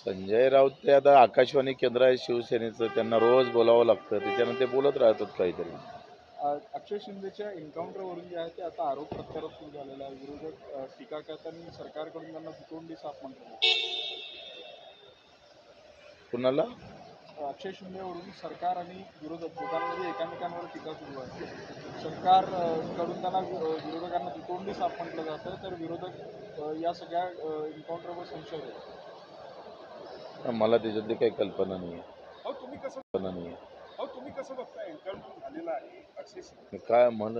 संजय राऊत ते आता आकाशवाणी केंद्र आहे शिवसेनेचं. त्यांना रोज बोलावं लागतं. त्याच्यानं ते बोलत राहतात काहीतरी. अक्षय शिंदेच्या एन्काउंटरवरून जे आहे ते आता आरोप प्रत्यारोप सुरू झालेला आहे. विरोधक टीका करताना सरकारकडून त्यांना दुतोंडी साफ म्हटलं कुणाला? अक्षय शिंदेवरून सरकार आणि विरोधक दोघांमध्ये एकामेकांवर टीका सुरू आहे. सरकार अ, कडून त्यांना विरोधकांना दुतोंडी साफ म्हटलं जातं. तर विरोधक या सगळ्या एन्काउंटरवर संशय आहे. मला त्याच्यातली काही कल्पना नाही आहे. अहो तुम्ही कसं कल्पना नाही आहे. काय म्हण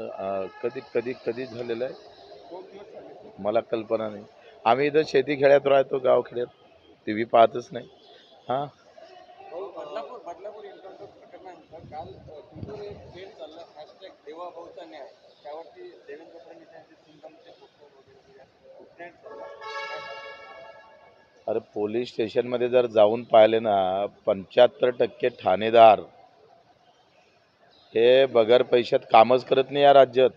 कधी कधी कधी झालेलं आहे? मला कल्पना नाही. आम्ही इथं शेती खेड्यात राहतो गावखेड्यात. टी व्ही पाहतच नाही. हां? त्यावरती देवेंद्र फडणवीस यांचे अरे पोलीस स्टेशनमध्ये जर जाऊन पाहिले ना पंच्याहत्तर टक्के ठाणेदार हे बगर पैशात कामच करत नाही या राज्यात.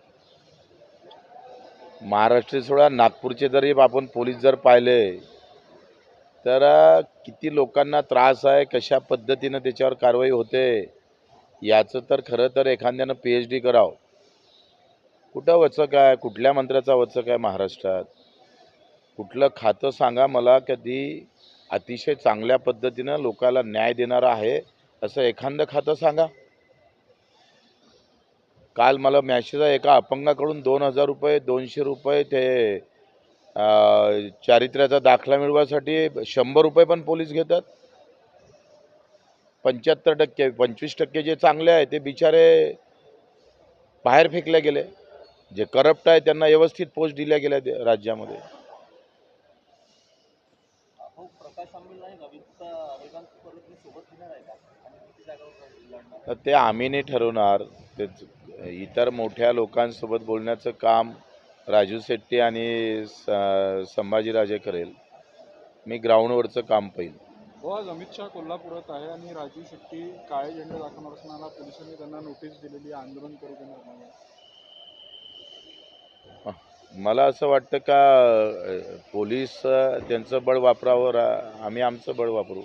महाराष्ट्र सोडा नागपूरचे जरी आपण पोलीस जर पाहिले तर किती लोकांना त्रास आहे कशा पद्धतीनं त्याच्यावर कारवाई होते याचं तर खरं तर एखाद्यानं पी एच डी करावं. कुठं वचक आहे कुठल्या मंत्र्याचा वचक आहे महाराष्ट्रात? कुठलं खातं सांगा मला कधी अतिशय चांगल्या पद्धतीनं लोकाला न्याय देणारं आहे असं एखादं खातं सांगा. काल मला मॅसेज आहे एका अपंगाकडून दोन हजार रुपये दोनशे रुपये ते चारित्र्याचा दाखला मिळवायसाठी शंभर रुपये पण पोलीस घेतात. पंच्याहत्तर टक्के पंचवीस टक्के जे चांगले आहे ते बिचारे बाहेर फेकले गेले. जे करप्ट आहे त्यांना व्यवस्थित पोस्ट दिल्या गेल्या राज्यामध्ये हो प्रकाश आंबेल आणि नवीनचा वेदांत परत मी सोबत घेणार आहे का आणि किती जागावर लढणार तर ते आम्ही नाही ठरवणार. ते इतर मोठ्या लोकांसोबत बोलण्याचं काम राजू शेट्टी आणि संभाजीराजे करेल. मी ग्राउंडवरचं काम पाहिल. हो आज अमित शहा कोल्हापुरात आहे आणि राजू शेट्टी काळे झेंडे दाखवणार असताना पोलिसांनी त्यांना नोटीस दिलेली आहे, आंदोलन करू देणार नाही. मला असं वाटतं का पोलीस त्यांचं बळ वापरावं रा- आम्ही आमचं बळ वापरू.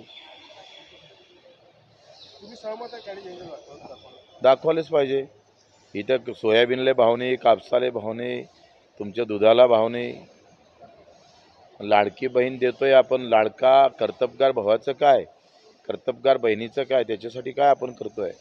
दाखवायलाच पाहिजे. इथं सोयाबीनला भाव नाही कापसाला भाव नाही तुमच्या दुधाला भाव नाही. लाडकी बहीण देतोय आपण लाडका कर्तबगार भावाचं काय? कर्तबगार बहिणीचं काय? त्याच्यासाठी काय आपण करतोय?